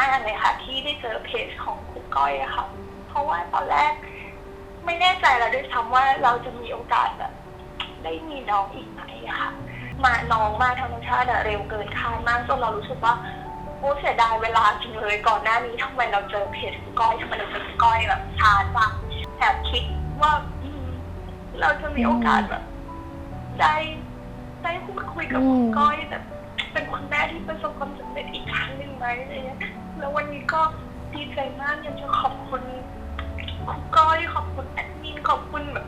มากเลยค่ะ ที่ได้เจอเพจของคุณก้อยอะค่ะ เพราะว่าตอนแรก ไม่แน่ใจแล้วด้วยซ้ำว่าเราจะมีโอกาสแบบได้มีน้องอีกไหมอะค่ะ มาน้องมาธรรมชาติอะเร็วเกินคาดมากจนเรารู้สึกว่าโอ้เสียดายเวลาจริงเลยก่อนหน้านี้ทำไมเราเจอเพจคุณก้อยทำไมเราเจอคุณก้อยแบบช้าจังแอบคิดว่าอืมเราจะมีโอกาสแบบ ได้ได้พูดคุยกับคุณก้อยแบบ เป็นคุณแม่ที่ประสบความสำเร็จอีกครั้งหนึ่งไหมอะไรเงี้ยแล้ววันนี้ก็ดีใจมากอยากจะขอบคุณคุณก้อยขอบคุณแอดมินขอบคุณแบบ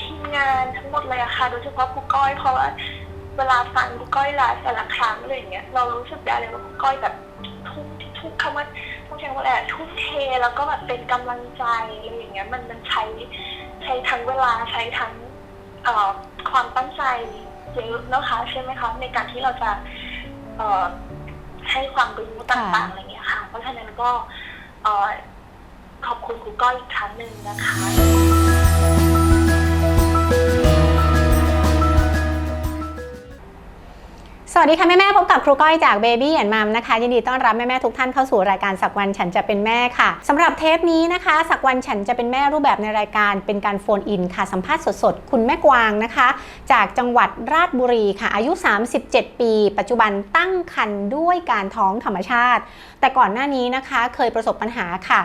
ทีมงานทั้งหมดเลยอะค่ะ โดยเฉพาะคุณก้อยเพราะว่าเวลาฟังคุณก้อยลฟ์แต่ละครั้งอะไรอย่างเงี้ยเรารู้สึกได้เลยว่าคุณก้อยแบบทุ่มทุกคำว่าต้องใช้ว่าอะไรอะทุ่มเทแล้วก็แบบเป็นกำลังใจอะไรอย่างเงี้ยมันมันใช้ใช้ทั้งเวลาใช้ทั้งความตั้งใจเยอะนะคะใช่ไหมคะในการที่เราจะ เอ่อให้ความรู้ต่างๆอะไรอย่างเงี้ยค่ะ เพราะฉะนั้นก็เอ่อขอบคุณคุณก้อยอีกครั้งหนึ่งนะคะ สวัสดีค่ะแม่แม่พบกับครูก้อยจาก Baby and Mom นะคะ ยินดีต้อนรับแม่แม่ทุกท่านเข้าสู่รายการสักวันฉันจะเป็นแม่ค่ะสำหรับเทปนี้นะคะ สักวันฉันจะเป็นแม่รูปแบบในรายการเป็นการโฟนอินค่ะ สัมภาษณ์สดๆ คุณแม่กวางนะคะ จากจังหวัดราชบุรีค่ะ อายุ 37 ปี ปัจจุบันตั้งครรภ์ด้วยการท้องธรรมชาติ แต่ก่อนหน้านี้นะคะเคยประสบปัญหาค่ะ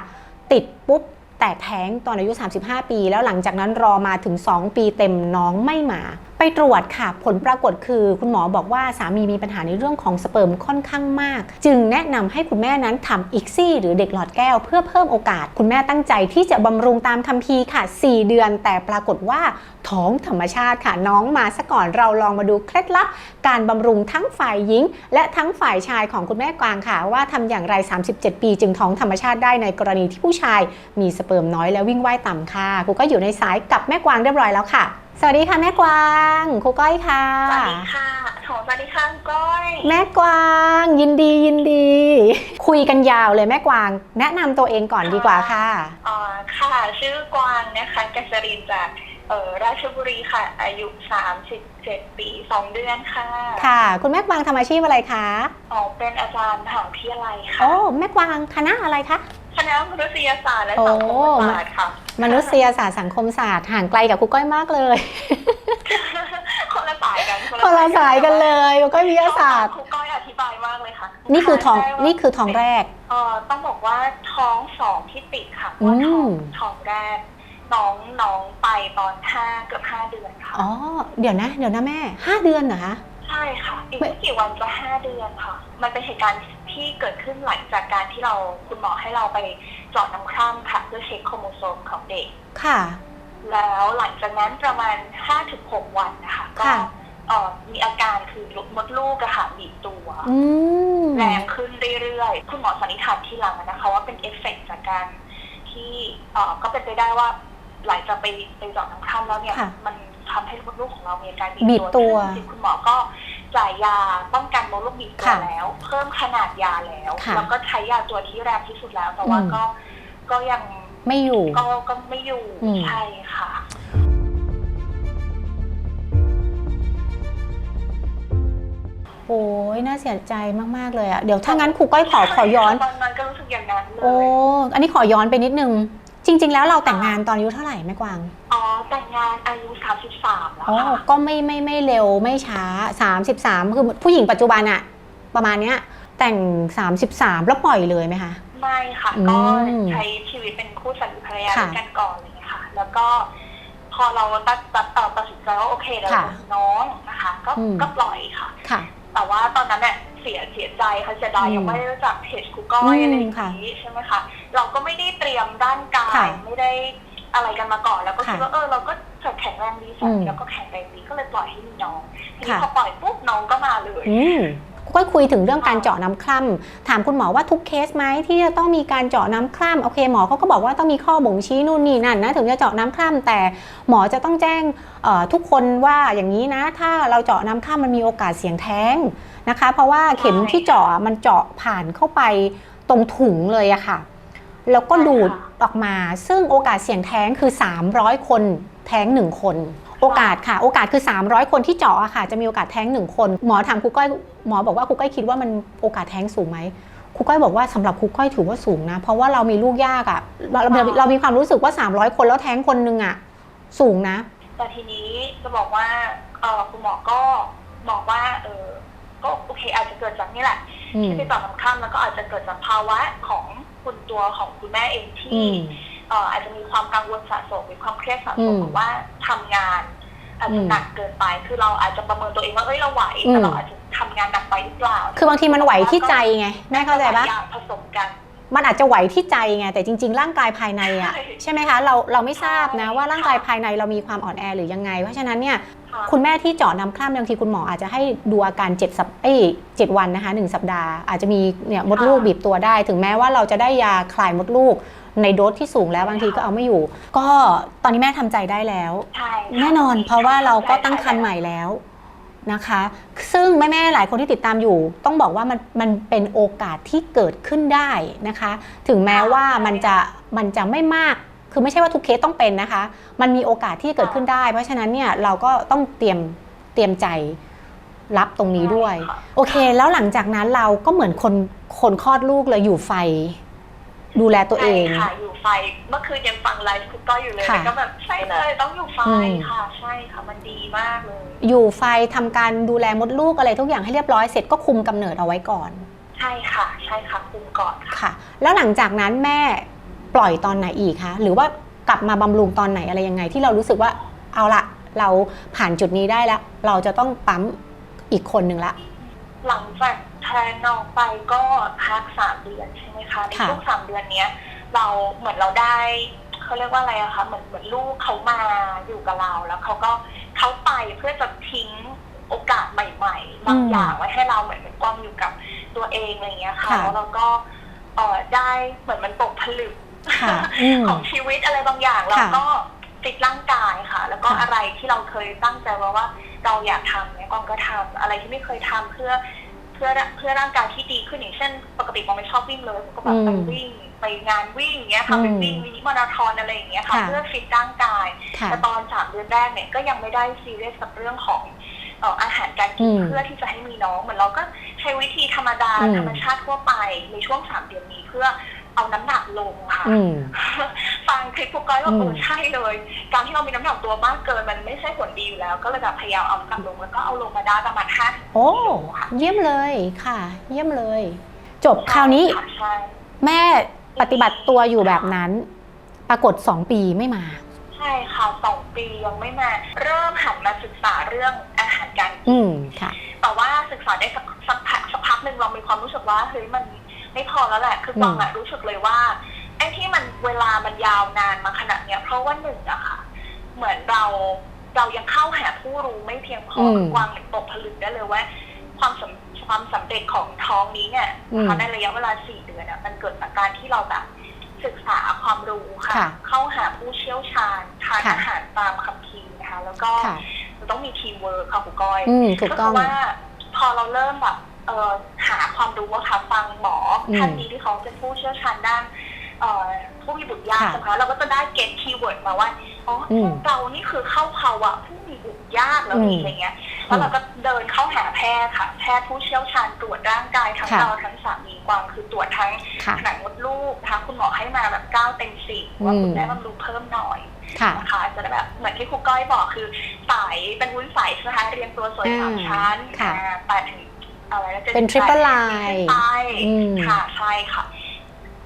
ติดปุ๊บแต่แท้งตอนอายุ 35 ปี แล้วหลังจากนั้นรอมาถึง 2 ปีเต็มน้องไม่มา ไปตรวจค่ะ ผลปรากฏคือคุณหมอบอกว่าสามีมีปัญหาในเรื่องของสเปิร์มค่อนข้างมาก จึงแนะนำให้คุณแม่นั้นทำอิกซี่หรือเด็กหลอดแก้วเพื่อเพิ่มโอกาส คุณแม่ตั้งใจที่จะบำรุงตามคัมภีร์ค่ะ 4 เดือน แต่ปรากฏว่าท้องธรรมชาติค่ะ น้องมาซะก่อนเราลองมาดูเคล็ดลับ การบำรุงทั้งฝ่ายหญิง และทั้งฝ่ายชายของคุณแม่กวางค่ะ ว่าทำอย่างไร 37 ปี จึงท้องธรรมชาติได้ในกรณีที่ผู้ชาย มีสเปิร์มน้อยและวิ่งว่ายต่ำค่ะครูก็อยู่ในสายกับแม่กวางเรียบร้อยแล้วค่ะ สวัสดีค่ะแม่กวางครูก้อยค่ะ สวัสดีค่ะโถสวัสดีค่ะคุณก้อย แม่กวางยินดียินดี คุยกันยาวเลยแม่กวาง แนะนำตัวเองก่อนดีกว่าค่ะอ่าค่ะ ชื่อกวางนะคะกัสรินจากเอ่อราชบุรีค่ะ อายุ 37 ปี 2 เดือนค่ะค่ะ คุณแม่กวางทำอาชีพอะไรคะ อ๋อเป็นอาจารย์มหาวิทยาลัยค่ะ โอ้แม่กวางคณะอะไรคะ คณะมนุษยศาสตร์และสังคมศาสตร์ค่ะ มนุษยศาสตร์สังคมศาสตร์ห่างไกลกับครูก้อยมากเลย คนละสายกันคนละสายกันเลยครูก้อยวิทยาศาสตร์ครูก้อยอธิบายมากเลยค่ะ นี่คือทองได้ว่านี่คือทองแรกเอ่อต้องบอกว่าท้องสองที่ติดค่ะเพอืราะว่าท้องมท้องแรกน้องน้องไปตอนห้าเกือบห้าเดือนค่ะอ๋อเดี๋ยวนะ เดี๋ยวนะแม่5เดือนเหรอคะใช่ค่ะอีกไม่ไม่กี่วันจะห้าเดือนค่ะ มันเป็นเหตุการณ์ ที่เกิดขึ้นหลังจากการที่เราคุณหมอให้เราไปเจาะน้ำคร่ำค่ะเพื่อเช็คโครโมโซมของเด็ก ค่ะ แล้วหลังจากนั้นประมาณห้าถึงหกวันนะคะก็ค่ะเอ่อมีอาการคือมดลูกอะค่ะบีบตัวอืม แรงขึ้นเรื่อยๆ คุณหมอสันนิษฐานทีหลังนะคะ ว่าเป็นเอฟเฟกต์จากการที่เอ่อก็เป็นไปได้ว่าหลังจากไปไปเจาะน้ำคร่ำแล้วเนี่ย ค่ะมันทำให้มดลูกของเรามีอาการบีบตัวซึ่งจริงๆคุณหมอก็ จ่ายยาป้องกันมดลูกบีบตัวค่ะแล้ว เพิ่มขนาดยาแล้วค่ะ แล้วก็ใช้ยาตัวที่แรงที่สุดแล้ว แต่ว่าอืมก็ก็ยังไม่อยู่ ก็ก็ไม่อยู่อืม ใช่ค่ะ โอ้ยน่าเสียใจมาก ๆ เลยอะเดี๋ยวถ้างั้นครูก้อยขอขอย้อน ตอนนั้นก็รู้สึกอย่างนั้นเลโอ้ ยอันนี้ขอย้อนไปนิดนึง จริง ๆ แล้วเราแต่งงานตอนอายุเท่าไหร่แม่กวางอ๋อ แต่งงานอายุ 33 แล้วอ๋อ ค่ะ ก็ไม่ไม่ไม่เร็วไม่ช้า 33 คือผู้หญิงปัจจุบันอะประมาณเนี้ย แต่ง 33 แล้วปล่อยเลยไหมคะ ไม่ค่ะอืมก็ใช้ชีวิตเป็นคู่สามีภรรยาค่ะด้วยกันก่อนอะไรอย่างเลยค่ะ แล้วก็พอเราตัดตัดตัดตัดสินใจว่าโอเคเราค่ะมีน้องนะคะ ก็อืม ก็ปล่อยค่ะ ค่ะ แต่ว่าตอนนั้นเนี่ยเสียเสียใจค่ะเสียดายอืมยังไม่ได้รู้จักเพจคูก้อยอืมอะไรอย่างค่ะนี้ใช่ไหมคะเราก็ไม่ได้เตรียมด้านกาค่ะยไม่ได้ อะไรกันมาก่อน แล้วก็ค่ะคิดว่าเออเราก็แข็งแรงดีสาอืมีมเราก็แข็งแรงดีก็เลยปล่อยให้มีน้องทีนี้ค่ะพอปล่อยปุ๊บน้องก็มาเลยอืมก็คุยถึงเรื่องการเจาะน้ำคร่ำถามคุณหมอว่าทุกเคสไหมที่จะต้องมีการเจาะน้ำคร่ำโอเคหมอเขาก็บอกว่าต้องมีข้อบ่งชี้นู่นนี่นั่นนะถึงจะเจาะน้ำคร่ำแต่หมอจะต้องแจ้งเอ่อทุกคนว่าอย่างนี้นะ ถ้าเราเจาะน้ำคร่ำมันมีโอกาสเสี่ยงแท้งนะคะ เพราะว่าเข็มที่เจาะมันเจาะผ่านเข้าไปตรงถุงเลยอะค่ะ แล้วก็ดูดออกมา ซึ่งโอกาสเสี่ยงแท้งคือ 300 คนแท้งหนึ่งคน โอกาสค่ะ โอกาสคือ 300 คนที่เจาะอะค่ะ จะมีโอกาสแท้งหนึ่งคน หมอถามครูก้อยหมอบอกว่าครูก้อยคิดว่ามันโอกาสแท้งสูงไหมครูก้อยบอกว่าสำหรับครูก้อยถือว่าสูงนะ เพราะว่าเรามีลูกยากอะ่ะเราเราเรามีความรู้สึกว่า 300 คนแล้วแท้งคนหนึงอะ่ะ สูงนะ แต่ทีนี้จะบอกว่าเออคุณหมอก็บอกว่าเออก็โอเคอาจจะเกิดจากนี่แหละอืมที่ไปต่อน้ำข้ามแล้วก็อาจจะเกิดจากภาวะของ คุณตัวของคุณแม่เองอืที่มเอ่ออาจจะมีความกังวลสะสมมีความเครียดสะสมอืมหรือว่าทำงานอาจอืจะมหนักเกินไป คือเราอาจจะประเมินตัวเองว่าเอ้ยเราไหวอืมแต่เราอาจจะทำงานหนักไปหรือเปล่า คือบางทีมันไหวที่ใจไงแม่เข้าใจปะหลยอย่างผสมกัน มันอาจจะไหวที่ใจไงแต่จริง ๆ ร่างกายภายในอะใช่ใช่ไหมคะเราเราไม่ทราบนะใช่ว่าร่างกายภายในเรามีความอ่อนแอหรือยังไง เพราะฉะนั้นเนี่ยค่ะคุณแม่ที่เจาะน้ำคร่ำบางทีคุณหมออาจจะให้ดูอาการ7สัปเอ้ยเจ็ดวันนะคะหนึ่งสัปดาห์อาจจะมีเนี่ยมดลูกบีบตัวได้ ถึงแม้ว่าเราจะได้ยาคลายมดลูกในโดสที่สูงแล้วบางทีก็เอาไม่อยู่ ก็ตอนนี้แม่ทำใจได้แล้วใช่ค่ะแน่นอนเพราะว่าเราก็ตั้งครรภ์ใหม่แล้ว นะคะ ซึ่งแม่ๆหลายคนที่ติดตามอยู่ ต้องบอกว่ามันมันเป็นโอกาสที่เกิดขึ้นได้นะคะ ถึงแม้ว่ามันจะมันจะไม่มากคือไม่ใช่ว่าทุกเคสต้องเป็นนะคะ มันมีโอกาสที่จะเกิดขึ้นได้ เพราะฉะนั้นเนี่ยเราก็ต้องเตรียมเตรียมใจรับตรงนี้ด้วยใช่ค่ะโอเค แล้วหลังจากนั้นเราก็เหมือนคนคนคลอดลูกเลยอยู่ไฟ ดูแลตัวเอง ใช่ค่ะอยู่ไฟ เมื่อคืนยังฟังไลฟ์คุณก้อยอยู่เลยค่ะ แล้วก็แบบใช่เลยต้องอยู่ไฟอืมค่ะ ใช่ค่ะมันดีมากเลย อยู่ไฟทำการดูแลมดลูกอะไรทุกอย่างให้เรียบร้อยเสร็จก็คุมกำเนิดเอาไว้ก่อนใช่ค่ะ ใช่ค่ะคุมก่อนค่ะ ค่ะ แล้วหลังจากนั้นแม่ปล่อยตอนไหนอีกคะหรือว่ากลับมาบำรุงตอนไหนอะไรยังไง ที่เรารู้สึกว่าเอาละเราผ่านจุดนี้ได้แล้ว เราจะต้องปั๊มอีกคนหนึ่งละ หลังจาก แทนน้องไปก็พักสามเดือนใช่ไหมคะในค่ะ ช่วงสามเดือนเนี้ย เราเหมือนเราได้เขาเรียกว่าอะไรอะคะเหมือนเหมือนลูกเขามาอยู่กับเรา แล้วเขาก็เขาไปเพื่อจะทิ้งโอกาสใหม่ๆบางอย่างไว้ให้เราเหมือนเหมือนกวางอยู่กับตัวเองอะไรอย่างเงี้ยค่ะค่ะ แล้วเราก็เออได้เหมือนมันตกผลึก ค่ะ อืม ของชีวิตอะไรบางอย่างเราค่ะก็ฟิตร่างกายค่ะ แล้วก็ค่ะอะไรที่เราเคยตั้งใจไว้ว่าเราอยากทำเนี่ยกองก็ทำอะไรที่ไม่เคยทำเพื่อเพื่อเพื่อร่างกายที่ดีขึ้นอย่างเช่น ปกติกองไม่ชอบวิ่งเลยกองก็แบบไปวิ่งไปงานวิ่งอย่างเงี้ยค่ะไปวิ่งมินิมาราธอนอะไรอย่างเงี้ยค่ะค่ะเพื่อฟิตร่างกายค่ะแต่ตอนสามเดือนแรกเนี่ยก็ยังไม่ได้ซีเรียสกับเรื่องของเอ่ออาหารการกินอืมเพื่อที่จะให้มีน้องเหมือนเราก็ใช้วิธีธรรมดาอืมธรรมชาติทั่วไปในช่วงสามเดือนนี้เพื่อเอาน้ำหนักลงค่ะอืม ฟังคลิปพวกก้อยว่าอืมเออใช่เลย การที่เรามีน้ำหนักตัวมากเกินมันไม่ใช่ผลดีอยู่แล้ว ก็เลยแบบพยายามเอาน้ำหนักลงแล้วก็เอาลงมาได้ประมาณห้าถึงโอ้กิโลค่ะเยี่ยมเลยค่ะ เยี่ยมเลย จบคราวนี้ค่ะใช่แม่ปฏิบัติตัวอยู่แบบนั้น ปรากฏ2ปีไม่มา ใช่ค่ะสองปียังไม่มา เริ่มหันมาศึกษาเรื่องอาหารการกิน อืมค่ะ แต่ว่าศึกษาได้สักสักพักสักพักหนึ่งเรามีความรู้สึกว่าเฮ้ยมันไม่พอแล้วแหละ คือมกวางอะรู้สึกเลยว่า ไอ้ที่มันเวลามันยาวนานมาขนาดเนี้ย เพราะว่าหนึ่งอะค่ะ เหมือนเราเรายังเข้าหาผู้รู้ไม่เพียงพอมคือกวางตกผลึกได้เลยว่า ความสำความสำเร็จของท้องนี้เนี่ยอืมเขาในระยะเวลาสี่เดือนอะมันเกิดจากการที่เราแบบศึกษาความรู้ค่ะค่ะเข้าหาผู้เชี่ยวชาญทานค่ะอาหารตามคัมภีร์นะคะ แล้วก็ค่ะมันต้องมีทีมเวิร์คค่ะคุณก้อยอืมถูกก็ต้คือองว่าพอเราเริ่มแบบเอ่อหาความรู้อะค่ะฟังหมออมท่านนี้ที่เขาเป็นผู้เชี่ยวชาญด้าน เอ่อผู้มีบุตรยากค่ะใช่ไหมคะเราก็จะได้เก็ตคีย์เวิร์ดมาว่าอ๋ออมพวกเรานี่คือเข้าภาวะผู้มีบุตรยากแล้วอืมนี่อะไรเงี้ยแล้วเราก็เดินเข้าหาแพทย์ค่ะ แพทย์ผู้เชี่ยวชาญตรวจร่างกายทั้งค่ะ เราทั้งสามีกวางคือตรวจทั้งค่ะ ผนังมดลูกนะคะคุณหมอให้มาแบบเก้าเต็มสิบว่าอืมคุณแม่บำรุงเพิ่มหน่อย ค่ะ นะคะจะได้แบบเหมือนที่ครูก้อยบอกคือสายเป็นวุ้นใสใช่ไหมคะเรียงตัวสวยสามอ่าชั้นค่ะอ่าแปดถึงอะไรนะจ็ดเป็นถึง triple แปด line ขึ้นไปอืม ค่ะใช่ค่ะ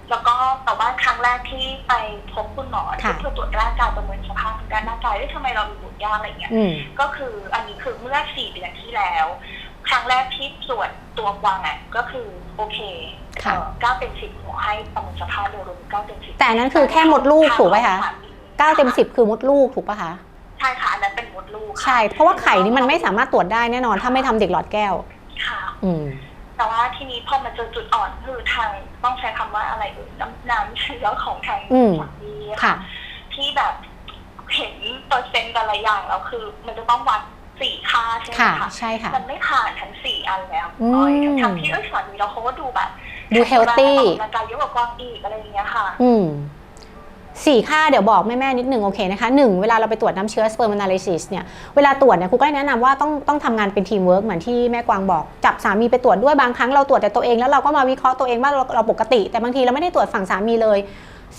แล้วก็แต่ว่าครั้งแรกที่ไปพบคุณหมอค่ะที่เพื่อตรวจร่างกายประเมินสภาพทางด้านร่างกายว่าทำไมเรามีบุตรยากอะไรเงี้ยอืมก็คืออันนี้คือเมื่อสี่เดือนที่แล้ว ครั้งแรกที่ตรวจตัวกวางอะก็คือโอเคค่ะเก้าเต็มสิบหมอให้ประเมินสภาพโดยรวมเก้าเต็มสิบแต่อันนั้นคือแค่มดลูกถูกไหมคะเก้าเต็มสิบคือมดลูกถูกปะคะใช่ค่ะอันนั้นเป็นมดลูกค่ะใช่ เพราะว่าไข่นี่มันไม่สามารถตรวจได้แน่นอน ถ้าไม่ทำเด็กหลอดแก้วค่ะ อืม แต่ว่าทีนี้พอมาเจอจุดอ่อนคือทางต้องใช้คำว่าอะไรเอ่ยน้ำน้ำเชื้อของทางอืมสามีอะค่ะ ที่แบบเห็นเปอร์เซ็นต์แต่ละอย่างแล้วคือ มันจะต้องวัดสี่ค่าใช่ไหมค่ะคะใช่ค่ะมันไม่ผ่านทั้งสี่อันแล้วอืมอ้อยทั้งๆที่เอ้ยสามีเราเขาก็ดูแบบ ดู healthy ออกกำลังกายเยอะกว่ากวางอีกอะไรอย่างเงี้ยค่ะ อื สี่ค่าเดี๋ยวบอกแม่ๆนิดหนึ่งโอเคนะคะหนึ่งเวลาเราไปตรวจน้ำเชื้อ sperm analysis เนี่ยเวลาตรวจเนี่ยครูก็แนะนำว่าต้องต้องทำงานเป็นทีมเวิร์กเหมือนที่แม่กวางบอก จับสามีไปตรวจด้วยบางครั้งเราตรวจแต่ตัวเองแล้วเราก็มาวิเคราะห์ตัวเองว่าเราเราปกติ แต่บางทีเราไม่ได้ตรวจฝั่งสามีเลย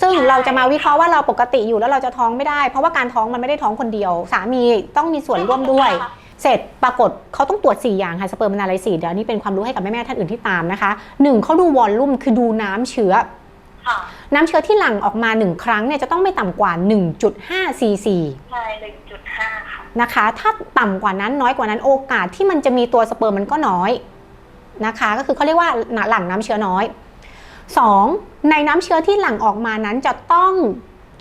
ซึ่งเราจะมาวิเคราะห์ว่าเราปกติอยู่แล้วเราจะท้องไม่ได้ เพราะว่าการท้องมันไม่ได้ท้องคนเดียว สามีต้องมีส่วนร่วมด้วย เสร็จปรากฏเขาต้องตรวจ 4 อย่างค่ะสเปิร์มนาลิซิสเดี๋ยวนี้เป็นความรู้ให้กับแม่ๆท่านอื่นที่ตามนะคะหนึ่งเขาดูวอลลุ่มคือดูน้ำเชื้อค่ะ น้ำเชื้อที่หลั่งออกมา 1 ครั้งเนี่ยจะต้องไม่ต่ำกว่า 1.5 cc ใช่หนึ่งจุดห้าค่ะนะคะ ถ้าต่ำกว่านั้นน้อยกว่านั้นโอกาสที่มันจะมีตัวสเปิร์มมันก็น้อยนะคะ ก็คือเขาเรียกว่าหลั่งน้ำเชื้อน้อย 2. ในน้ำเชื้อที่หลั่งออกมานั้นจะต้อง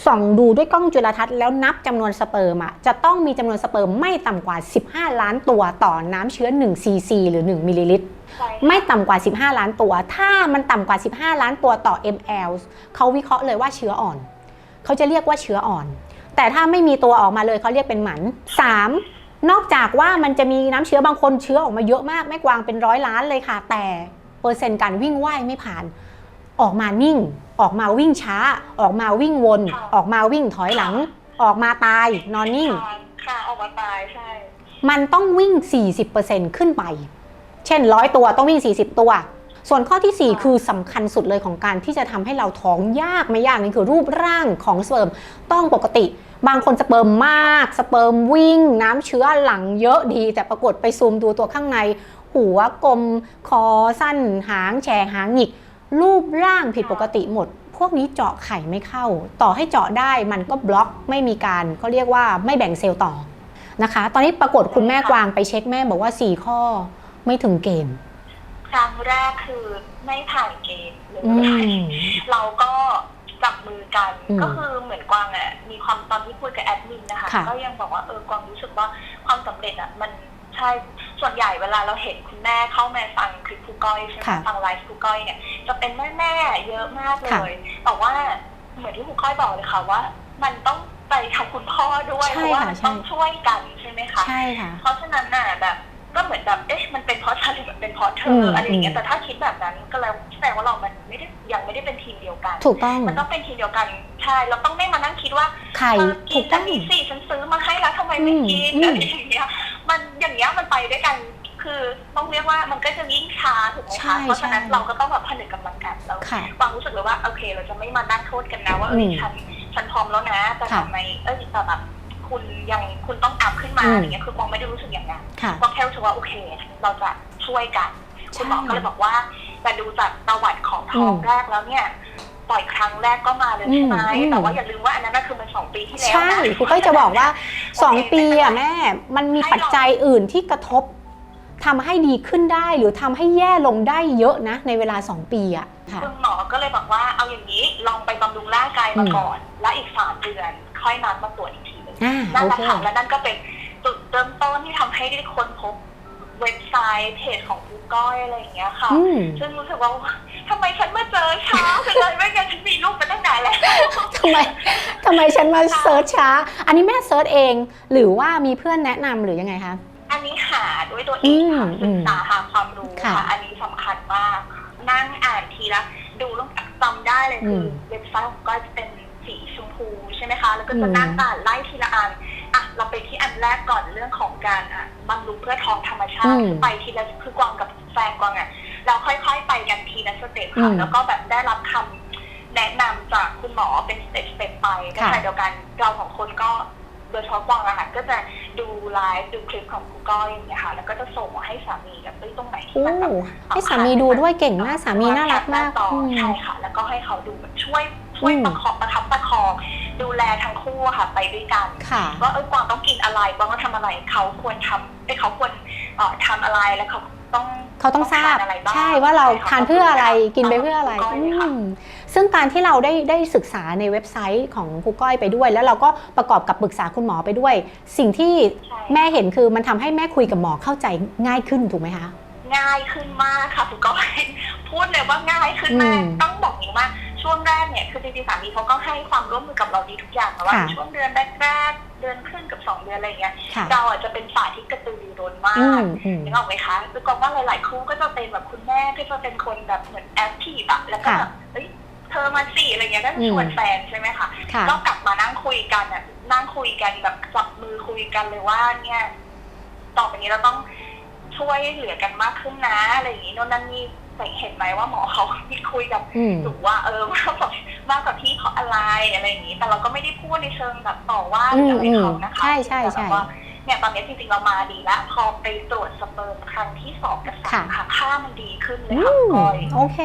ส่องดูด้วยกล้องจุลทรรศน์แล้วนับจำนวนสเปิร์มอะจะต้องมีจำนวนสเปิร์มไม่ต่ำกว่า 15 ล้านตัวต่อน้ำเชื้อ1 cc หรือ 1มิลลิลิตรไม่ต่ำกว่า 15 ล้านตัว ถ้ามันต่ำกว่า 15 ล้านตัวต่อ ml เขาวิเคราะห์เลยว่าเชื้ออ่อน เขาจะเรียกว่าเชื้ออ่อน แต่ถ้าไม่มีตัวออกมาเลยเขาเรียกเป็นหมัน 3. นอกจากว่ามันจะมีน้ำเชื้อบางคนเชื้อออกมาเยอะมากไม่กวางเป็นร้อยล้านเลยค่ะ แต่เปอร์เซ็นต์การวิ่งว่ายไม่ผ่านออกมานิ่ง ออกมาวิ่งช้า ออกมาวิ่งวน ออกมาวิ่งถอยหลัง ออกมาตาย นอนนิ่งค่ะค่ะออกมาตายใช่ มันต้องวิ่ง 40%ขึ้นไป เช่นร้อยตัวต้องวิ่ง 40 ตัว ส่วนข้อทีสี่4 คือสำคัญสุดเลยของการที่จะทำให้เราท้องยากไม่ยากนั่นคือรูปร่างของสเปิร์มต้องปกติ บางคนสเปิร์มมาก สเปิร์มวิ่ง น้ำเชื้อหลังเยอะดี แต่ปรากฏไปซูมดูตัวข้างใน หัวกลมคอสั้น หางแฉกหางหงิก รูปร่างผิดปกติหมด พวกนี้เจาะไข่ไม่เข้า ต่อให้เจาะได้มันก็บล็อกไม่มีการเขาเรียกว่าไม่แบ่งเซลล์ต่อนะคะ ตอนนี้ปรากฏคุณแม่กวางไปเช็คแม่บอกว่า 4 ข้อไม่ถึงเกณฑ์ครั้งแรกคือไม่ผ่านเกณฑ์เลยอืมเราก็จับมือกันอืมก็คือเหมือนกวางอะมีความตอนที่คุยกับแอดมินนะคะค่ะก็ยังบอกว่าเออกวางรู้สึกว่าความสำเร็จอะมัน ใช่ส่วนใหญ่เวลาเราเห็นคุณแม่เข้ามาฟังคลิปครูก้อยใช่ไหมค่ะฟังไลฟ์ครูก้อยเนี่ยจะเป็นแม่แม่ๆเยอะมากเลค่ะย แต่ว่าเหมือนที่ครูก้อยบอกเลยค่ะว่า มันต้องไปทางคุณพ่อด้วยใช่เพราะว่าค่ะมันใช่ต้องช่วยกันใช่ไหมคะ ใช่ค่ะ เพราะฉะนั้นน่ะแบบก็เหมือนแบบเอ๊ะมันเป็นเพราะฉันหรือมันเป็นเพราะเธอมอะไรอย่างเงี้อืยม แต่ถ้าคิดแบบนั้นก็แล้วแสดงว่าเรามันไม่ได้ยังไม่ได้เป็นทีมเดียวกัน ถูกต้องมันต้องเป็นทีมเดียวกันใช่เราต้องไม่มานั่งคิดว่า ไข่เออกิถูนกอัต้อนงนี้สิฉันซื้อมาให้แล้วทำไมไม่กินอืมอะไรอย่างเงี้ย มันอย่างเงี้ยมันไปด้วยกัน คือต้องเรียกว่ามันก็จะยิ่งช้าถูกไหมใช่คะเพราะฉะนั้นใช่เราก็ต้องแบบผนึกกำลังกันแล้วค่ะความรู้สึกเลยว่าโอเค เราจะไม่มานั่งโทษกันนะว่าเออือมฉันฉันพร้อมแล้วนะแต่ค่ะทำไมเออแต่แบบคุณยังคุณต้องอัพขึ้นมาอืม อะไรเงี้ยคือมองไม่ได้รู้สึกอย่างนั้นค่ะก็แค่รู้สึกว่าโอเค เราจะช่วยกันใช่คุณหมอก็เลยบอกว่าแต่ดูจากประวัติของท้องอืม แรกแล้วเนี่ย ปล่อยครั้งแรกก็มาเลยใช่ไหมอืม แต่ว่าอย่าลืมว่าอันนั้นน่ะคือมันสองปีที่แล้วใช่นะครูก้อยจะบอกว่าโอเค2ปีอะแม่ มันมีปัจจัยอื่นที่กระทบทำให้ดีขึ้นได้หรือทำให้แย่ลงได้เยอะนะ ในเวลา 2 ปีอะค่ะ คุณหมอก็เลยบอกว่าเอาอย่างนี้ลองไปบำรุงร่างกายมาอืมก่อน แล้วอีกสามเดือน ค่อยนัดมาตรวจอีกทีหนึงอ่านั่นโอแหละเค ค่ะและนั่นก็เป็นจุดเริ่มต้นที่ทำให้ได้ค้นพบ เว็บไซต์เพจของครูก้อยอะไรอย่างเงี้ยค่ะอืมซึ่งรู้สึกว่าทำไมฉันมาเจอช้าจังเลยไม่งั้นฉันมีลูกไปตั้งนานแล้ว ทำไมทำไมฉันมาเซิร์ชช้า อันนี้แม่เซิร์ชเอง หรือว่ามีเพื่อนแนะนำหรือยังไงคะ อันนี้หาด้วยตัวเองค่ะอืมศึกษาหาความรู้ค่ะ ค่ะ อันนี้สำคัญมาก นั่งอ่านทีละดูแล้วจำได้เลยคืออมเว็บไซต์ของก้อยจะเป็นสีชมพูใช่ไหมคะ แล้วก็จะอืม นั่งอ่านไล่ทีละอันอะเราไปที่อันแรกก่อนเรื่องของการอะ บำรุงเพื่อท้องธรรมชาติคือไปทีละคือกวางกับแฟนกวางอะเราค่อยๆ ไปกันทีละสเต็ปค่ะแล้วก็แบบได้รับคำแนะนำจากคุณหมอเป็นสเต็ปสเต็ปไปในขณะเดียวกันเราสองคนก็โดยเฉพาะกวางอะค่ะก็จะดูไลฟ์ดูคลิปของกูก้อยอย่างเงี้ยค่ะ แล้วก็จะส่งมาให้สามีแบบเอ้ยตรงไหนที่โอ้มันแบบ ให้สามีดูด้วยเก่งมากสามีน่ารักมากต่ออืม ใช่ค่ะ แล้วก็ให้เขาดูแบบช่วยช่วยอืมประคองประทับประคอง ดูแลทั้งคู่อะค่ะไปด้วยกัน ค่ะ ว่าเอ้ยกวางต้องกินอะไรกวางต้องทำอะไรเขาควรทำเอ้ยเขาควรเอ่อทำอะไรแล้วเขาต้องเขาต้องทราบทนอะไรบ้างใช่ว่าเราใช่ค่ะทานเพื่ออะไรกินไปเพื่ออะไรก้ยเลยค่ะ อืมซึ่งการที่เราได้ได้ศึกษาในเว็บไซต์ของครูก้อยไปด้วย แล้วเราก็ประกอบกับปรึกษาคุณหมอไปด้วย สิ่งที่ใช่ แม่เห็นคือมันทำให้แม่คุยกับหมอเข้าใจง่ายขึ้นถูกไหมคะ ง่ายขึ้นมากค่ะคุณก้อย พูดเลยว่าง่ายขึ้นมาก อืม ต้องบอกอย่างนี้ว่า ช่วงแรกเนี่ยคือจริงๆสามีเขาก็ให้ความร่วมมือกับเราดีทุกอย่างแต่ว่าค่ะช่วงเดือนแรกๆเดือนครึ่งกับสองเดือนอะไรอย่างเงี้ยค่ะ เราอาจจะเป็นฝ่ายที่กระตือรือร้นมาอืก มอืม นึกออกไหมคะคือกองว่าหลาย ๆ คู่ก็จะเป็นแบบคุณแม่ก็จะเป็นคนแบบเหมือนแอคทีฟอะแล้วก็ค่ะแบบเฮ้ยทธอมาสี่อะไรเงี้ยก็อืมชวนแฟนใช่ไหมคะค่ะ ก็กลับมานั่งคุยกันอะนั่งคุยกันแบบจับมือคุยกันเลยว่า เนี่ย ต่อไปนี้เราต้องช่วยเหลือกันมากขึ้นนะอะไรอย่างนี้โน่นนั่นนี่ แต่เห็นไหมว่าหมอเขาที่คุยกับอืมหนูว่าเออมากกว่ามากกว่าที่เขาอะไรอะไรอย่างนี้ แต่เราก็ไม่ได้พูดในเชิงแบบต่อว่าหรืออะไรเขานะคะใช่ใช่แต่ใช่แบบว่าเนี่ยตอนนี้จริงๆเรามาดีแล้วพอไปตรวจสเปิร์มครั้งที่สองกับสามค่ะค่ามันดีขึ้นเลยอืค่ะมพลอยโอเค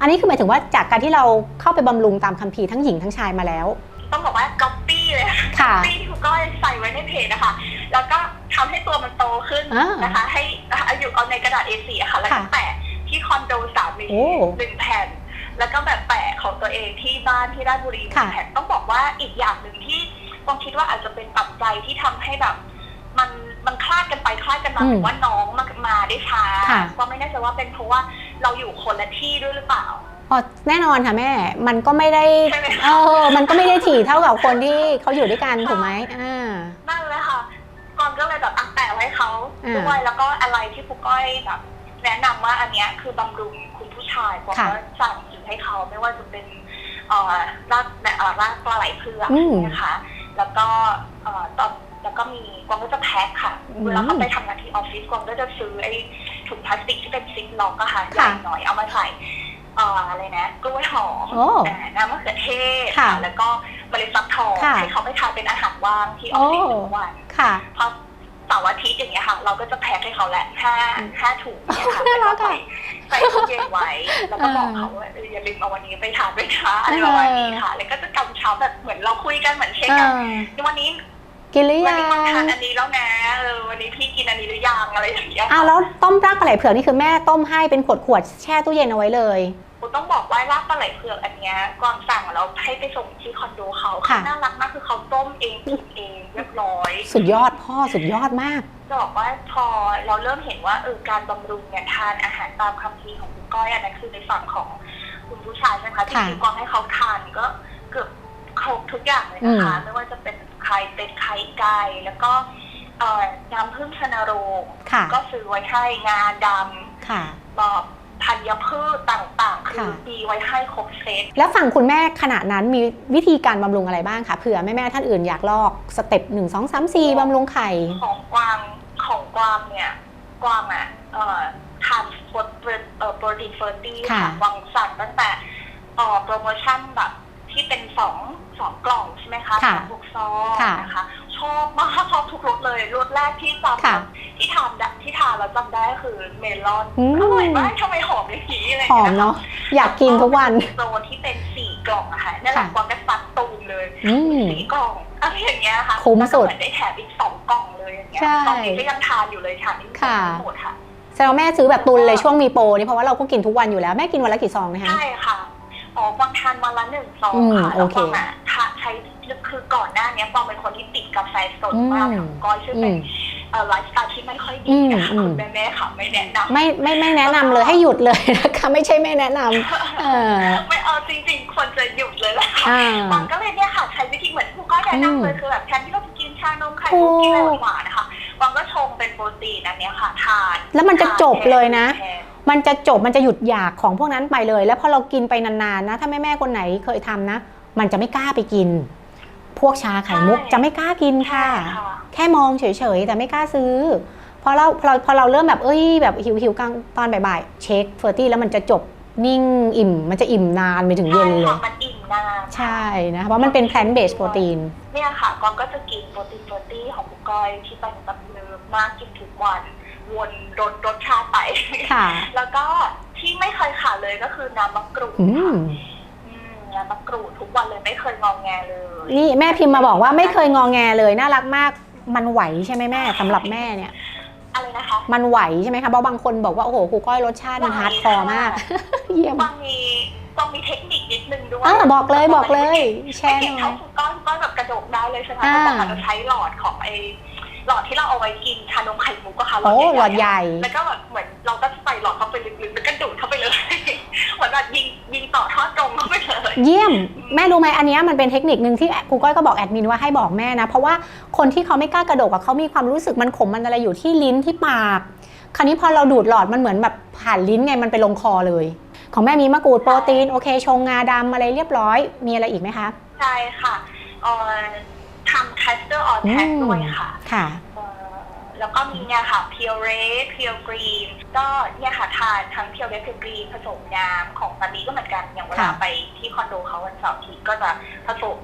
อันนี้คือหมายถึงว่าจากการที่เราเข้าไปบำรุงตามคัมภีร์ทั้งหญิงทั้งชายมาแล้ว ต้องบอกว่าก๊อปปี้เลยค่ะก๊อปปี้ที่คุณก้อยใส่ไว้ในเพจนะคะ แล้วก็ทำให้ตัวมันโตขึ้นอ่านนะคะ ให้เอาอยู่เอาในกระดาษ A4 อะค่ะแล้วก็ค่ะแปะ ที่คอนโดสามีโอ้หนึ่งแผ่น แล้วก็แบบแปะของตัวเองที่บ้านที่ราชบุรีหนึ่ค่ะงแผ่นต้องบอกว่าอีกอย่างหนึ่งที่ต้องคิดว่าอาจจะเป็นปัจจัยที่ทำให้แบบ มันมันคลาดกันไปคลาดกันมาอืมหรือว่าน้องมามาได้ช้าค่ะ ก็ไม่แน่ใจว่าเป็นเพราะว่าเราอยู่คนละที่ด้วยหรือเปล่า อ๋อแน่นอนค่ะแม่ มันก็ไม่ได้ใช่ไหมคะ เออมันก็ไม่ได้ถี่เท่ากับคนที่เขาอยู่ด้วยกันถูกไหมอ่า นั่นเลยค่ะกอนก็เลยแบบอะแปะไว้เขาอ่า ด้วยแล้วก็อะไรที่ครูก้อยแบบ แนะนำว่าอันเนี้ยคือบำรุงคุณผู้ชายกว่าค่ะก็สั่งซื้อให้เขาไม่ว่าจะเป็นเอ่อรากเอ่อรากปลาไหลเผือกอืมนะคะแล้วก็เอ่อตอนแล้วก็มีกวางก็จะแพ็คค่ะอืมเวลาเขาไปทำงานที่ออฟฟิศกวางก็จะซื้อไอ้ถุงพลาสติกที่เป็นซิปล็อกอะค่ะใหญ่ค่ะหน่อยเอามาใส่เอ่ออะไรนะกล้วยหอมโอ้อ่าน้ำมะเขือเทศค่ะแล้วก็เมล็ดฟักทองค่ะให้เขาไปทานเป็นอาหารว่างที่ออฟฟิศโอ้ ทุกวัน ค่ะ พอ เสาร์อาทิตย์อย่างเงี้ยค่ะ เราก็จะแพ็คให้เขาแหละห้าห้าถุงเนี่ยค่ะน่ารัแล้วกก็อะใส่ใส่ตู้เย็นไว้ แล้วก็บอกเออเขาว่าเอออย่าลืมเอาวันนี้ไปทานด้วยค่ะอะไรประมาณนี้ค่ะ แล้วก็จะกำเช้าแบบเหมือนเราคุยกันเหมือนเช็คเอกันอวันนี้กินหรือวันยันี้ต้องทานงอันนี้แล้วนะเออวันนี้พี่กินอันนี้หรือยังอะไรอย่างเงี้ยอ้าวแล้วต้มรากปลาไหลเผือกนี่คือแม่ต้มให้เป็นขวดขวดๆแช่ตู้เย็นเอาไว้เลย ผมต้องบอกว่ารากปลาไหลเผือกอันเนี้ยก่อนสั่งแล้วให้ไปส่งที่คอนโดเขาค่ะ น่ารักมากคือเขาต้มเองกินเองเรียบร้อย สุดยอดพ่อสุดยอดมาก จะบอกว่าพอเราเริ่มเห็นว่าเออการบำรุงเนี่ยทานอาหารตามคำพีร์ของคุณก้อยอันนั้นคือในฝั่งของคุณผู้ชายใช่ไหมคะที่ค่ะคือกองให้เขาทานก็เกือบครบทุกอย่างเลยนะคะไม่ว่าจะเป็นไข่เป็ดไข่ไก่แล้วก็เอ่อน้ำผึ้งชนโรงค่ะก็ซื้อไว้ให้งาดค่ะำบอก ธัญพืชต่างๆ คือค่ะ มีไว้ให้ครบเซต แล้วฝั่งคุณแม่ขณะนั้นมีวิธีการบำรุงอะไรบ้างคะเผื่อแม่แม่ๆท่านอื่นอยากลอกสเต็ปหนึ่งสองสามสี่บำรุงไข่ ของกวางของกวางเนี่ยกวางอะเอ่อทานโปรตีนเอ่อโปรตีนเฟอร์ตี้ค่ะ ค่ะกวางสั่งตั้งแต่เอ่อโปรโมชั่นแบบ ที่เป็นสองสองกล่องใช่ไหมคะค่ะสองลูกซองค่ะนะคะ ชอบมากชอบทุกรสเลยรสแรกที่จค่ะำที่ทานได้ที่ทานแล้วจำได้ก็คือเมลอนอืมอร่อยมากทำไมหอมอย่างนี้อะไรหองี้มยเนาะอยากกินทุกวัน โซนที่เป็นสี่กล่องอะค่ะนั่นแหละค่ะกวางก็ซัดตูมเลย อืม สี่กล่องอะไรอย่างเงี้ยค่ะคุ้มสุดแล้วก็เหมือนได้แถมอีกสองกล่องเลยอย่างเงี้ยใช่ตอนนี้ก็ยังทานอยู่เลยทานนี่ค่ะ หมดค่ะ แสดงว่าแม่ซื้อแบบตุนเลยช่วงมีโปรนี่เพราะว่าเราก็กินทุกวันอยู่แล้วแม่กินวันละกี่ซองนะคะ ใช่ค่ะ อ๋อกวางทานวันละหนึ่งซองอืมค่ะโอแล้วเคกวางอะทานใช้คือก่อนหน้าเนี้ยกวางเป็นคนที่ติดกาแฟสดมากอืมค่ะก้อยชื่ออืเป็นมเอ่อไลฟ์สไตล์ที่ไม่ค่อยดีอืมนะคะอืมคุณแม่ๆค่ะไม่แนะนำไม่ไม่ไม่แนะนำเลยให้หยุดเลยนะคะไม่ใช่ไม่แนะนำเออไม่เอาจริง ๆ ควรจะหยุดเลยแหละค่ะอ่าบางก็เลยเนี่ยค่ะใช้วิธีเหมือนครูก้อยแนะนำเลยอืมคือแบบแทนที่เราจะกินชานมไข่มุกกินอะไรหวานๆนะคะบางก็ชงเป็นโปรตีนอันเนี้ยค่ะทาน แล้วมันจะจบเลยนะแทน มันจะจบมันจะหยุดอยากของพวกนั้นไปเลย แล้วพอเรากินไปนานๆนะ ถ้าแม่แม่ๆคนไหนเคยทำนะ มันจะไม่กล้าไปกิน พวกชาไข่มุกจะไม่กล้ากินค่ะใช่ค่ะ แค่มองเฉยๆแต่ไม่กล้าซื้อพอเราพอเราพอเราเริ่มแบบเอ้ยแบบหิวหิวๆกลางตอนบ่ายๆเช็คเฟอร์ตี้แล้วมันจะจบนิ่งอิ่ม มันจะอิ่มนานไปถึงเย็นเลใช่ยค่ะมันอิ่มนานใช่นะเพราะมันเป็นแพลนเบสโปรตีนเนี่ยค่ะกองก็จะกินโปรตีนโปรตีนของคุณก้อยที่เป็นแบบเนิมมากกินทุกวัน วนรสรสชาติไป ค่ะ แล้วก็ที่ไม่เคยขาดเลยก็คือน้ำมะกรูดอืค่ะมอืมน้ำมะกรูดทุกวันเลยไม่เคยงองแงเลยนี่แม่พิมพ์มาบอกว่าไม่เคยงอแงเลยน่ารักมาก มันไหวใช่ไหมแม่สำหรับแม่เนี่ย อะไรนะคะมันไหวใช่ไหมคะเพราะบางคนบอกว่าโอ้โหครูก้อยรสชาติมันฮาร์ดคอร์มาก เยี่ยมบางมีบางมีเทคนิคนิดนึงด้วย อ่าบอกเลยบอกเลย แชไม่ร์เก่งหน่อเท่าย คุณก้อยคุณก้อยแบบกระโดดได้เลยใช่ไหมอ่า แต่เราจะใช้หลอดของไอ หลอดที่เราเอาไว้กินชานมไข่มุกอะค่ะโอ้หลอดใหญ่แล้วก็แบบเหมือนเราก็ใส่หลอดเข้าไปลึกๆแล้วก็ดูดเข้าไปเลยเหมือนแบบยิงยิงต่อทอดตรงเข้าไปเลยเยี่ยม แม่รู้ไหมอันเนี้ยมันเป็นเทคนิคหนึ่งที่ครูก้อยก็บอกแอดมินว่าให้บอกแม่นะเพราะว่าคนที่เขาไม่กล้ากระโดดกับเขามีความรู้สึกมันขมมันอะไรอยู่ที่ลิ้นที่ปาก คราวนี้พอเราดูดหลอดมันเหมือนแบบผ่านลิ้นไงมันไปลงคอเลย ของแม่มีมะกรูดโปรตีนโอเคชงงาดำอะไรเรียบร้อย มีอะไรอีกไหมคะใช่ค่ะเอ่อ ทำ tester on อื tag มด้วยค่ะค่ะเอ่อแล้วก็มีเนี่ยค่ะ pure red pure green ก็เนี่ยค่ะทานทั้ง pure red pure green ผสมน้ำของสามีก็เหมือนกันอย่างเวลาค่ะไปที่คอนโดเขาวันเสาร์อาทิตย์ก็จะผสม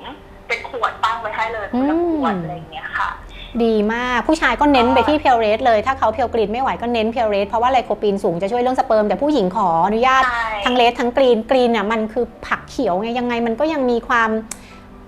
เป็นขวดตั้งไว้ให้เลยคนละขวดอืมอะไรอย่างเงี้ยค่ะดีมาก ผู้ชายก็เน้นไปที่เพียวเรสเลย ถ้าเขาเพียวกรีนไม่ไหวก็เน้นเพียวเรสเพราะว่าไลโคปีนสูงจะช่วยเรื่องสเปิร์มแต่ผู้หญิงขออนุญาตใช่ทั้งเลสทั้งกรีนกรีนเนี่ยมันคือผักเขียวไงยังไงมันก็ยังมีความ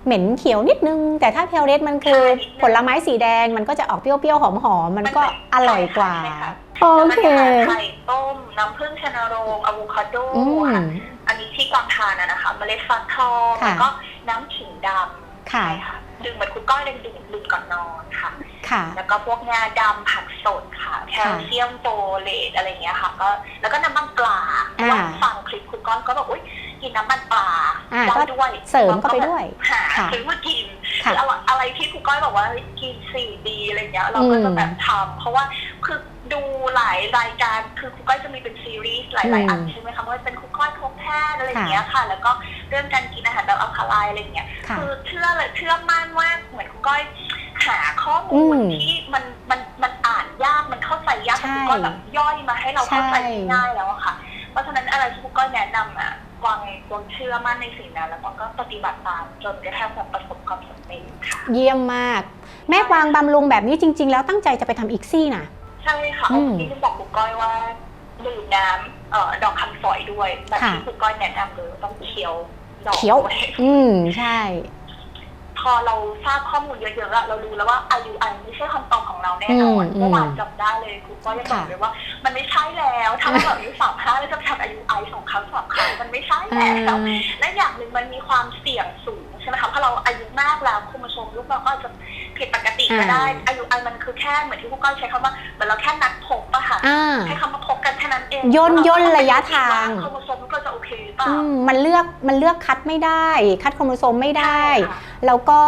เหม็นเขียวนิดนึง แต่ถ้าเพียวเรสมันคือผลไม้สีแดงมันก็จะออกเปรี้ยวๆหอมๆมันก็อร่อยกว่าใช่ค่ะโอเคแล้วก็จะหาไข่ต้มน้ำผึ้งชนโรงอะโวคาโดอืมค่ะอันนี้ที่กวางทานอะนะคะเมล็ดฟักทองค่ะแล้วก็น้ำขิงดำค่ะใช่ค่ะดื่มเหมือนคุณก้อยเลยดื่มดื่มก่อนนอนค่ะค่ะ แล้วก็พวกงาดำผักสดค่ะแคลเซียมโฟเลตอะไรอย่างเงี้ยค่ะ ก็แล้วก็น้ำมันปลาเพราะว่าอ่าฟังคลิปคุณก้อนก็บอกอุ้ย กินน้ำมันปลาอ่าได้ก็ด้วยเสริมเข้าไปด้วยหาค่ะซื้อมากินค่ะคืออะไรอะไรที่ครูก้อยบอกว่าเฮ้ยกินสี่ดีอะไรเงี้ยเราก็จะแบบทำเพราะว่าคือดูหลายรายการคือครูก้อยจะมีเป็นซีรีส์หลายๆอันอืมใช่ไหมคะไม่ว่าเป็นครูก้อยพบแพทย์อะไรอย่างเงี้ยค่ะ แล้วก็เรื่องการกินอาหารแบบอัลคาไลน์อะไรเงี้ยค่ะคือเชื่อเลยเชื่อมั่นว่าเหมือนครูก้อยหาข้อมูลอืมที่มันมันมันอ่านยากมันเข้าใจยากใช่ครูก้อยแบบย่อยมาให้เราเข้าใจใช่ง่ายๆแล้วอะค่ะ เพราะฉะนั้นอะไรที่ครูก้อยแนะนำอะ กวางกวางเชื่อมั่นในสิ่งนั้นแล้วกวางก็ปฏิบัติตามจนกระทั่งแบบประสบความสำเร็จค่ะ เยี่ยมมาก แม่กวางบำรุงแบบนี้จริง ๆ แล้วตั้งใจจะไปทำอีกซี่นะใช่ค่ะอืมที่จะบอกครูก้อยว่าดื่มน้ำเอ่อดอกคำฝอยด้วยแบบค่ะที่ครูก้อยแนะนำเลยต้องเคี้ยวดอกเคี้ยวด้อืม ใช่พ อเราทราบข้อมูลเยอะๆอะเรารู้แล้วว่า IUI ไม่ใช่คำตอบของเราแน่นอนอืมเมื่อวานจำได้เลยครูก้อยยังบอกค่ะเลยว่า มันไม่ใช่แล้วถ้าเราแบบอายุสามห้าแล้วจะไปทำ IUI สองครั้งสามครั้งมันไม่ใช่อ่าแล้วและอย่างหนึ่งมันมีความเสี่ยงสูงใช่ไหมคะเพราะเราอายุมากแล้วคุณผู้ชมลูกเราก็อาจจะ ผิดปกติก็ได้ อายุไอมันคือแค่เหมือนที่พวกก้อยใช้คำว่าเหมือนเราแค่นัดพบอะค่ะอ่า ใช้คำว่าพบกันแค่นั้นเองย่นย่นระยะทางคุณผู้ชมลูกเราจะโอเคหรือเปล่าอืมมันเลือกมันเลือกคัดไม่ได้ คัดโครโมโซมไม่ได้ใช่ค่ะ แล้วก็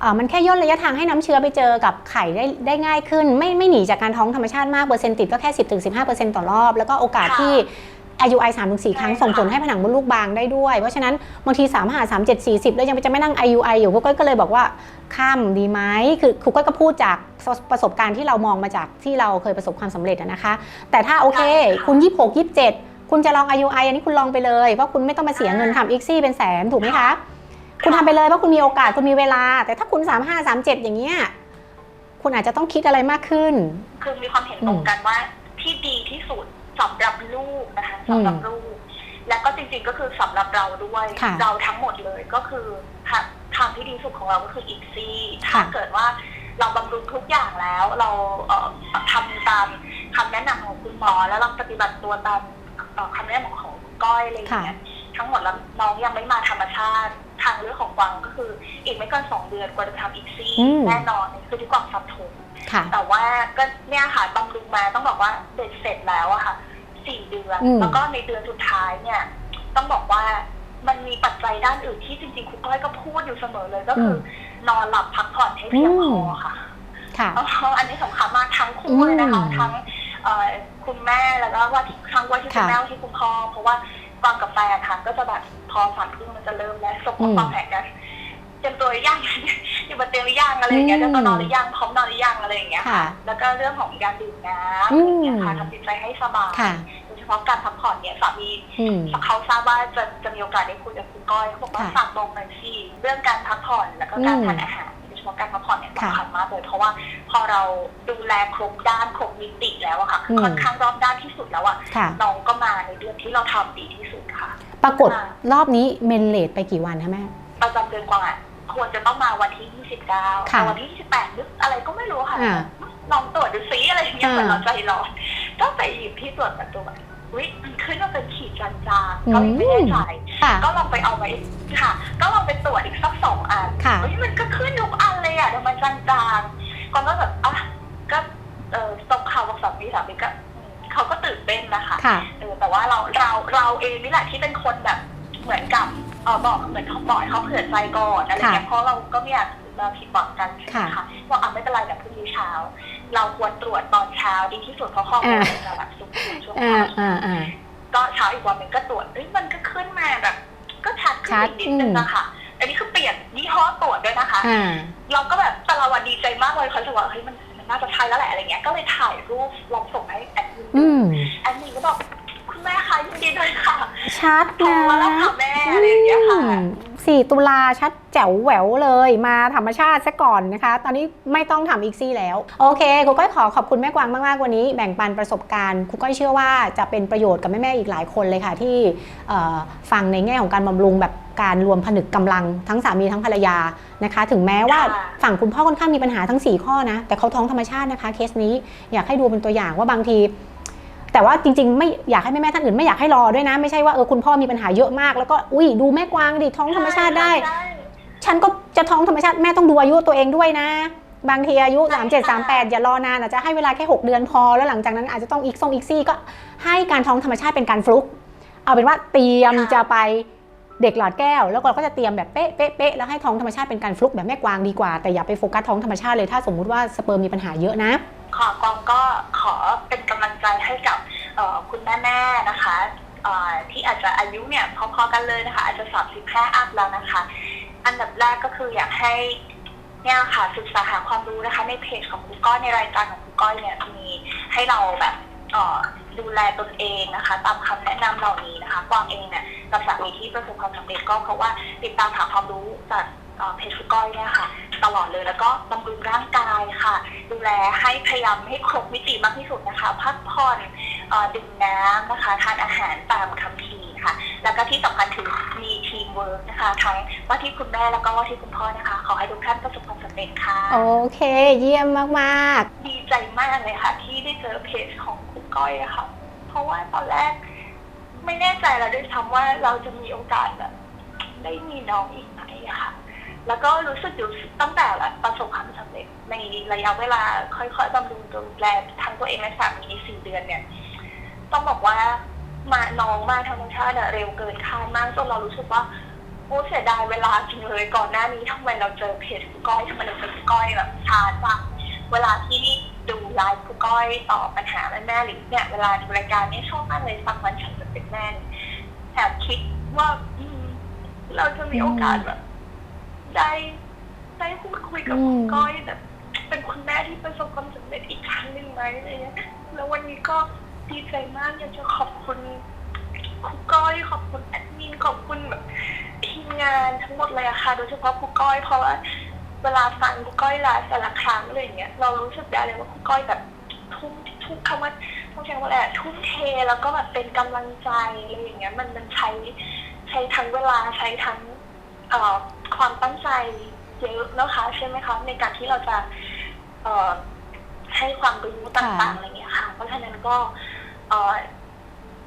เอ่อมันแค่ย่นระยะทางให้น้ำเชื้อไปเจอกับไข่ได้ได้ง่ายขึ้น ไม่ไม่หนีจากการท้องธรรมชาติมากเปอร์เซ็นต์ติดก็แค่ 10-15%ต่อรอบ แล้วก็โอกาสค่ะที่ IUI 3-4ครั้ง ใช่ค่ะ ส่งผลให้ผนังมดลูกบางได้ด้วย เพราะฉะนั้นบางที3 5 3 7 40 แล้วยังจะไม่นั่ง IUI อยู่ครูก้อยก็เลยบอกว่า ข้ามดีไหมคือครูก้อยก็พูดจากประสบการณ์ที่เรามองมาจากที่เราเคยประสบความสำเร็จอะนะคะ แต่ถ้าโอเค คุณ 26 27 คุณจะลอง IUI อันนี้คุณลองไปเลย เพราะคุณไม่ต้องมาเสียเงินทำ ICSI เป็นแสนถูกไหมคะคุณทำไปเลยเพราะคุณมีโอกาสคุณมีเวลา แต่ถ้าคุณ 3 5 3 7 อย่างเงี้ยคุณอาจจะต้องคิดอะไรมากขึ้น คือมีความเห็นตรงกันว่าที่ดีที่สุดสำหรับลูกนะคะอืมสำหรับลูก และก็จริงๆก็คือสำหรับเราด้วยค่ะเราทั้งหมดเลยก็คือ ทางทางที่ดีสุดของเราก็คืออีกซี่ถ้าค่ะเกิดว่าเราบำรุงทุกอย่างแล้ว เราเอ่อทำตามคำแนะนำของคุณหมอ แล้วเราปฏิบัติตัวตามเอ่อคำแนะนำของคุณก้อยอะไรอย่างเงี้ยทั้งหมดแล้วน้องยังไม่มาธรรมชาติ ทางเลือกของกวางก็คืออีกไม่เกินสองเดือนกว่าจะทำอีกซี่อืมแน่นอนนี่คือที่กวางฟันธงค่ะแต่ว่าก็เนี่ยค่ะบำรุงมาต้องบอกว่าเบ็ดเสร็จแล้วอะค่ะสี่เดือนอืมแล้วก็ในเดือนสุดท้ายเนี่ย ต้องบอกว่า มันมีปัจจัยด้านอื่นที่จริงๆคุณก้อยก็พูดอยู่เสมอเลยก็คืออนอนหลับพักผ่อนให้เพียงพอค่ะค่ะเพราะอันนี้สำคัญมากทั้งคู่เลยนะคะอืมทั้งเอ่อคุณแม่แล้วก็ว่าที่ทั้งว่าที่คุณค่ะแม่ว่าที่คุณพ่อเพราะว่ากวางกับแฟนค่ะก็จะแบบพอสามทุ่มมันจะเริ่มแล้วสมมอืติมวางแผนกันเตรียมตัวหรือยังอยู่บนเตียงหรือยังอะไรอย่างเงี้ยอืมจะนอนหรือยังพร้อมนอนหรือยังอะไรอย่างเงี้ยค่ะแล้วก็เรื่องของการดื่มน้ำอือะไรมอย่างเงี้ยค่ะทำจิตใจให้สบายค่ะโดยเฉ พาะการพักผ่อนเนี่ยสามีอืม เขาทราบว่าจะจะมีโอกาสได้คุยกับคุณก้อยเขาบอกว่าค่ะฝากบอกหน่อยสิเรื่องการพักผ่อนแล้วก็การอืมทานอาหารโดยเฉพาะการพักผ่อนเนี่ยค่ะสำคัญมากเลยเพราะว่าพอเราดูแลครบด้านครบมิติแล้วอะค่ะอืม ค่อนข้างรอบด้านที่สุดแล้วอะค่ะ น้องก็มาในเดือนที่เราทำดีที่สุดค่ะ ปรากฏค่ะรอบนี้เมนเลทไปกี่วันคะแม่ ประจำเดือนกวางอะควรจะต้องมาวันที่ 29ค่ะแต่วันที่ 28นึกอะไรก็ไม่รู้ค่ะอ่าลองตรวจดูซิอะไรอย่างเงี้ยอ่า เหมือนเราใจร้อนก็ไปหยิบที่ตรวจประตู จวิมันขึ้นมาเป็นขีดจางๆก็ไม่แน่ใจค่ะ ก็ลองไปเอาไว้ค่ะ ก็ลองไปตรวจอีกสักสองอันค่ะ เฮ้ยมันก็ขึ้นทุกอันเลยอะเดี๋ยวมันจางๆก็ก็แบบอะก็เออตบข่าวบอกสามีสามีก็อืมเขาก็ตื่นเต้นนะคะ ค่ะ เออแต่ว่าเราเราเราเองนี่แหละที่เป็นคนแบบเหมือนกับเออบอกเหมือนเขาบอกให้เขาเผื่อใจก่อนอะไรเงี้ยเพราะเราก็ไม่อยากมาผิดหวังกันใช่ไหมค่ะ คะว่าอะไม่เป็นไรแต่พรุ่งนี้เช้า เราควรตรวจตอนเช้าดีที่สุดเพราะข้อมูลมันจะแบบสุ่มๆ ช่วงอ่าเช้าอ่าอ่า ก็เช้าอีกวันหนึ่งก็ตรวจเอ้ยมันก็ขึ้นมาแบบ ก็ชัดขึ้นชัดอีกนิดนึงนะคะอันนี้คือเปลี่ยนยี่ห้อตรวจด้วยนะคะ อ่า เราก็แบบแต่ละวันดีใจมากเลยเขาจะว่าเฮ้ยมันมันน่าจะใช่แล้วแหละอะไรเงี้ยก็เลยถ่ายรูปลองส่งให้แอดมินดูอืม แอดมินก็บอก คุณแม่คะยินดีด้วยค่ะชัดโทรนะ มาแล้วค่ะแม่อะไรอย่างเงี้ยค่ะอืมสี่ตุลาชัดแจ๋วแหววเลยมาธรรมชาติซะก่อนนะคะ ตอนนี้ไม่ต้องทำอีกซี่แล้ว โอเคครูก้อยขอขอบคุณแม่กวางมากๆวันนี้ แบ่งปันประสบการณ์ครูก้อยเชื่อว่าจะเป็นประโยชน์กับแม่ๆอีกหลายคนเลยค่ะ ที่เอ่อฟังในแง่ของการบำรุงแบบการรวมผนึกกำลังทั้งสามีทั้งภรรยานะคะ ถึงแม้ว่าค่ะ ฝั่งคุณพ่อค่อนข้างมีปัญหาทั้ง 4 ข้อนะ แต่เขาท้องธรรมชาตินะคะเคสนี้อยากให้ดูเป็นตัวอย่างว่าบางที แต่ว่าจริงๆ ไม่อยากให้แม่ๆท่านอื่นไม่อยากให้รอด้วยนะ ไม่ใช่ว่าเออคุณพ่อมีปัญหาเยอะมาก แล้วก็อุ้ยดูแม่กวางดิท้องธรรมชาติได้ใช่ฉันก็จะท้องธรรมชาติแม่ต้องดูอายุตัวเองด้วยนะ บางทีอายุใช่3 7ค่ะ3 8อย่ารอนานอาจจะให้เวลาแค่ 6 เดือนพอ แล้วหลังจากนั้นอาจจะต้องอีกซงอีกซี่ก็ให้การท้องธรรมชาติเป็นการฟลุก เอาเป็นว่าเตรียมจะไปเด็กหลอดแก้ว แล้วเราก็จะเตรียมแบบเป๊ะเป๊ะเป๊ะแล้วให้ท้องธรรมชาติเป็นการฟลุกแบบแม่กวางดีกว่าแต่อย่าไปโฟกัสท้องธรรมชาติเลยถ้าสมมุติว่าสเปิร์มมีปัญหาเยอะนะ ขอกองก็ขอเป็นกำลังใจให้กับคุณแม่ๆนะคะที่อาจจะอายุเนี่ยพอๆกันเลยนะคะ อาจจะ35อัพแล้วนะคะ อันดับแรกก็คืออยากให้เนี่ยค่ะศึกษาหาความรู้นะคะ ในเพจของครูก้อยในรายการของครูก้อยเนี่ยมีให้เราแบบดูแลตนเองนะคะ ตามคำแนะนำเหล่านี้นะคะกวางเองเนี่ยกับสามีที่ประสบความสำเร็จก็เพราะว่าติดตามหาความรู้จาก เอ่อเพจครูก้อยเนี่ยค่ะ ตลอดเลยแล้วก็บำรุงร่างกายค่ะ ดูแลให้พยายามให้ครบมิติมากที่สุดนะคะ พักผ่อนเอ่อดื่มน้ำนะคะทานอาหารตามคำพีร์ค่ะ แล้วก็ที่สำคัญคือมีทีมเวิร์กนะคะทั้งว่าที่คุณแม่แล้วก็ว่าที่คุณพ่อนะคะ ขอให้ทุกท่านประสบความสำเร็จค่ะ โอเค เยี่ยมมากดีใจมากเลยค่ะ ที่ได้เจอเพจของคุณก้อยอะค่ะ เพราะว่าตอนแรก ไม่แน่ใจแล้วด้วยซ้ำว่าเราจะมีโอกาสแบบได้มีน้องอีกไหมอะค่ะ แล้วก็รู้สึกอยู่ตั้งแต่ประสบความสำเร็จในระยะเวลาค่อยๆบำรุงดูแลทั้งตัวเองและสามีในสี่เดือนเนี่ย ต้องบอกว่ามาน้องมาธรรมชาติเร็วเกินคาดมากจนเรารู้สึกว่าโอ้เสียดายเวลาจริงเลยก่อนหน้านี้ทำไมเราเจอเพจก้อยทำไมเราเจอก้อยแบบช้าจังเวลาที่ดูไลฟ์คุณก้อยตอบปัญหาแม่ๆหรือเนี่ยเวลาดูรายการนี่ชอบมากเลยสักวันฉันจะเป็นแม่แอบคิดว่าเราจะมีโอกาสแบบ ได้ได้พูดคุยกับอืมคุณก้อยแบบเป็นคุณแม่ที่ประสบความสำเร็จอีกครั้งหนึ่งไหมอะไรเงี้ยแล้ววันนี้ก็ดีใจมากอยากจะขอบคุณคุณก้อยขอบคุณแอดมินขอบคุณแบบทีมงานทั้งหมดเลยอะค่ะ โดยเฉพาะคุณก้อยเพราะว่าเวลาฟังคุณก้อยไลฟ์แต่ละครั้งอะไรอย่างเงี้ยเรารู้สึกได้เลยว่าคุณก้อยแบบทุ่มทุ่มคำว่าต้องใช้คำว่าอะไรอะทุ่มเทแล้วก็แบบเป็นกำลังใจอะไรอย่างเงี้ย มันมันใช้ใช้ทั้งเวลาใช้ทั้งเอ่อ ความตั้งใจเยอะนะคะใช่ไหมคะในการที่เราจะเอ่อให้ความรู้ต่างๆอะไรเงี้ยค่ะ เพราะฉะนั้นก็เอ่อ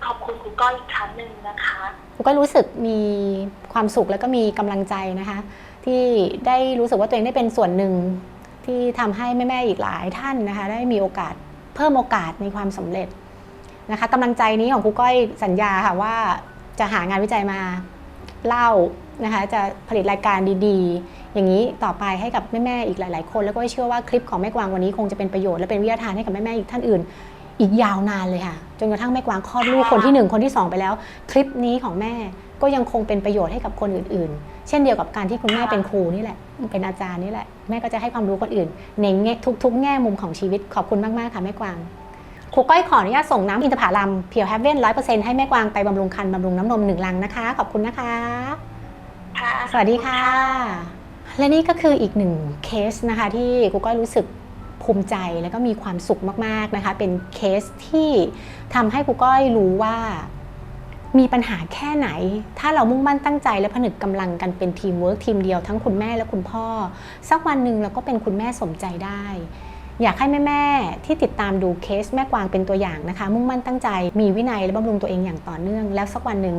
ขอบคุณครูก้อยอีกครั้งหนึ่งนะคะๆกูก็รู้สึกมีความสุขแล้วก็มีกำลังใจนะคะ ที่ได้รู้สึกว่าตัวเองได้เป็นส่วนหนึ่งที่ทำให้แม่ๆอีกหลายท่านนะคะ ได้มีโอกาสเพิ่มโอกาสในความสำเร็จนะคะกำลังใจนี้ของครูก้อยสัญญาค่ะว่าจะหางานวิจัยมาเล่า นะคะจะผลิตรายการดีๆ อย่างนี้ต่อไปให้กับแม่ๆอีกหลาย ๆ คน แล้วก็เชื่อว่าคลิปของแม่กวางวันนี้คงจะเป็นประโยชน์และเป็นวิทยาทานให้กับแม่ๆอีกท่านอื่น อีกยาวนานเลยค่ะจนกระทั่งแม่กวางคลอดลูกคนที่หนึ่งคนที่สองไปแล้ว คลิปนี้ของแม่ก็ยังคงเป็นประโยชน์ให้กับคนอื่น ๆ เช่นเดียวกับการที่คุณแม่เป็นครูนี่แหละ เป็นอาจารย์นี่แหละ แม่ก็จะให้ความรู้คนอื่น ในแง่ทุก ๆ แง่มุมของชีวิตขอบคุณมาก ๆ ค่ะแม่กวางครูก้อยขออนุญาตส่งน้ำอินทผลัมเพียวแฮเว่นร้อยเปอร์เซ็นต์ให้แม่กวางไปบำรุงคันบำรุงน้ำนมหนึ่งลังนะคะ ขอบคุณนะคะ ค่ะ สวัสดีค่ะ และนี่ก็คืออีกหนึ่งเคสนะคะ ที่ครูก้อยรู้สึกภูมิใจแล้วก็มีความสุขมากๆนะคะ เป็นเคสที่ทำให้ครูก้อยรู้ว่ามีปัญหาแค่ไหน ถ้าเรามุ่งมั่นตั้งใจและผนึกกำลังกันเป็นทีมเวิร์กทีมเดียวทั้งคุณแม่และคุณพ่อ สักวันหนึ่งเราก็เป็นคุณแม่สมใจได้ อยากให้แม่ๆที่ติดตามดูเคสแม่กวางเป็นตัวอย่างนะคะ มุ่งมั่นตั้งใจ มีวินัยและบำรุงตัวเองอย่างต่อเนื่อง แล้วสักวันหนึ่ง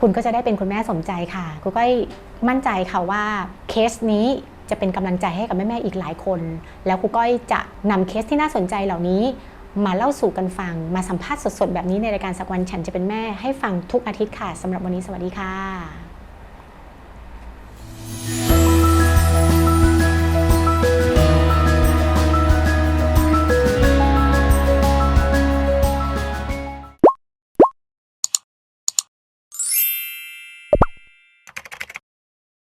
คุณก็จะได้เป็นคุณแม่สมใจค่ะคุณก้อยมั่นใจค่ะว่าเคสนี้จะเป็นกำลังใจให้กับแม่ๆอีกหลายคน แล้วครูก้อยจะนำเคสที่น่าสนใจเหล่านี้ มาเล่าสู่กันฟัง มาสัมภาษณ์สดๆ แบบนี้ในรายการสักวันฉันจะเป็นแม่ให้ฟังทุกอาทิตย์ค่ะสำหรับวันนี้สวัสดีค่ะ